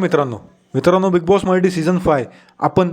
मित्रांनो मित्रांनो Bigg Boss Marathi season five आपण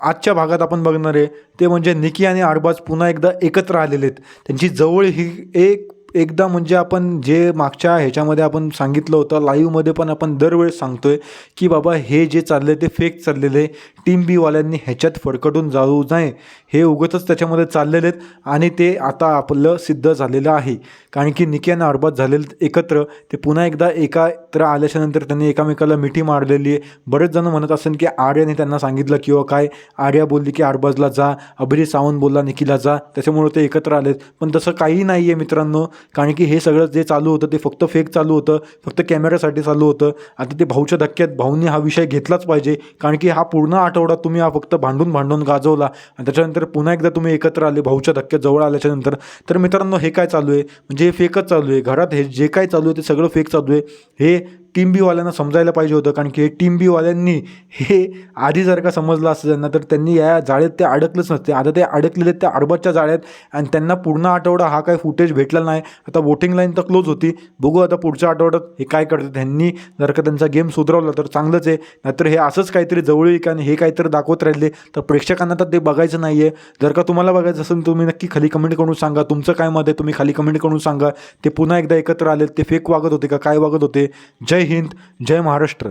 आजच्या भागात आपण बघणार आहे ते म्हणजे निकी आणि आडबाज पुन्हा एकदा एकत्र आलेले आहेत. त्यांची जवळ ही एक एकदा म्हणजे आपण जे मागच्या ह्याच्यामध्ये आपण सांगितलं होतं लाईव्हमध्ये पण आपण दरवेळेस सांगतोय की बाबा हे जे चाललं ते फेक चाललेलं आहे. टीम बीवाल्यांनी ह्याच्यात फडकटून जाऊ नये. हे उगतच त्याच्यामध्ये चाललेले आहेत आणि ते आता आपलं सिद्ध झालेलं आहे. कारण की निकी आणि अरबाज झालेले एकत्र. ते पुन्हा एकदा एकत्र आल्याच्यानंतर त्यांनी एकामेकाला मिठी मारलेली आहे. बरेच जण म्हणत असेल की आर्याने त्यांना सांगितलं किंवा काय? आर्या बोलली की अरबाजला जा. अभिजित सावंत बोलला निकीला जा. त्याच्यामुळे ते एकत्र आलेत. पण तसं काही नाही आहे मित्रांनो. कारण की हे सगळं जे चालू होतं ते फक्त फेक चालू होतं फक्त कॅमेऱ्यासाठी चालू होतं. आता ते भाऊच्या धक्क्यात भाऊंनी हा विषय घेतलाच पाहिजे. कारण की हा पूर्ण आठवडा तुम्ही हा फक्त भांडून भांडून गाजवला. आणि त्याच्यानंतर पुन्हा एकदा तुम्ही एकत्र आले भाऊच्या धक्क्यात जवळ आल्याच्यानंतर. तर मित्रांनो हे काय चालू आहे? म्हणजे हे फेकच चालू आहे. घरात हे जे काय चालू आहे ते सगळं फेक चालू आहे. हे टीम बीवाल्यांना समजायला पाहिजे होतं कारण की हे टीम बीवाल्यांनी हे आधी जर का समजलं असतं त्यांना तर त्यांनी या जाळ्यात ते अडकलंच नसते. आता ते अडकलेले आहेत त्या अडबतच्या जाळ्यात आणि त्यांना पूर्ण आठवडा हा काय फुटेज भेटला नाही. आता वोटिंग लाईन तर क्लोज होती. बघू आता पुढच्या आठवड्यात हे काय करतं त्यांनी जर का त्यांचा गेम सुधारवला तर चांगलंच आहे. नाहीतर हे असंच काहीतरी जवळीक आणि हे काहीतरी दाखवत राहिले. तर प्रेक्षकांना तर ते बघायचं नाही आहे जर का तुम्हाला बघायचं असेल तुम्ही नक्की खाली कमेंट करून सांगा. तुमचं काय मत आहे तुम्ही खाली कमेंट करून सांगा. ते पुन्हा एकदा एकत्र आले ते फेक वागत होते का काय वागत होते? जय जय हिंद जय महाराष्ट्र.